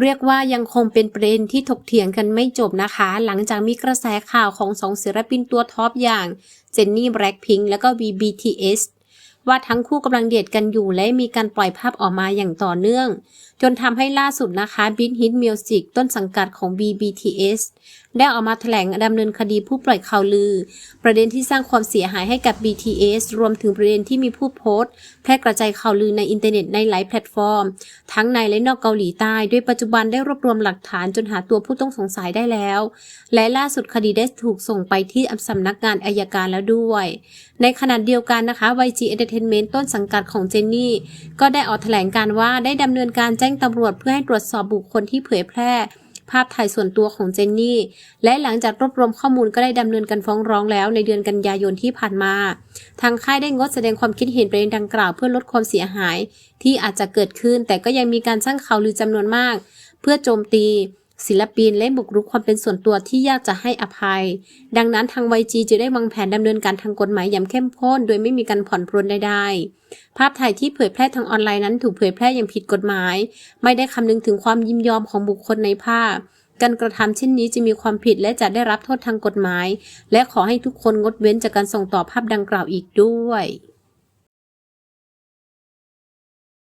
เรียกว่ายังคงเป็นประเด็นที่ถกเถียงกันไม่จบนะคะ หลังจากมีกระแสข่าวของสองศิลปินตัวท็อปอย่างเจนนี่แบล็กพิงและก็ BBTS ว่าทั้งคู่กำลังเดทกันอยู่และมีการปล่อยภาพออกมาอย่างต่อเนื่อง จนทำให้ล่าสุดนะคะ Beat Hit Music ต้นสังกัดของ VBTS ได้ออกมาแถลงดำเนินคดีผู้ปล่อยข่าวลือ ประเด็นที่สร้างความเสียหายให้กับ BTS รวมถึงประเด็นที่มีผู้โพสต์ แพร่กระจายข่าวลือในอินเทอร์เน็ตในหลายแพลตฟอร์ม ทั้งในและนอกเกาหลีใต้ด้วยปัจจุบันได้รวบรวมหลักฐานจนหาตัวผู้ต้องสงสัยได้แล้ว และล่าสุดคดีได้ถูกส่งไปที่สำนักงานอายการแล้วด้วย ในขณะเดียวกันนะคะ YG Entertainment ต้นสังกัดของเจนนี่ ก็ได้ออกแถลงการว่าได้ดำเนินการแจ้งตำรวจเพื่อให้ตรวจสอบบุคคลที่เผยแพร่ ภาพถ่ายส่วนตัวของเจนนี่ และหลังจากรวบรวมข้อมูลก็ได้ดำเนินการฟ้องร้องแล้วในเดือนกันยายนที่ผ่านมา ทางค่ายได้งดแสดงความคิดเห็นประเด็นดังกล่าวเพื่อลดความเสียหาย ที่อาจจะเกิดขึ้น แต่ก็ยังมีการสร้างข่าวลือจำนวนมาก เพื่อโจมตี ศิลปินและบุกรุกความเป็นส่วนตัวที่ยากจะให้อภัย ดังนั้นทาง YG จะได้วางแผนดำเนินการทางกฎหมายอย่างเข้มข้น โดยไม่มีการผ่อนปรนใดๆ ภาพถ่ายที่เผยแพร่ทางออนไลน์นั้นถูกเผยแพร่อย่างผิดกฎหมาย ไม่ได้คำนึงถึงความยินยอมของบุคคลในภาพ การกระทำเช่นนี้จะมีความผิดและจะได้รับโทษทางกฎหมาย และขอให้ทุกคนงดเว้นจากการส่งต่อภาพดังกล่าวอีกด้วย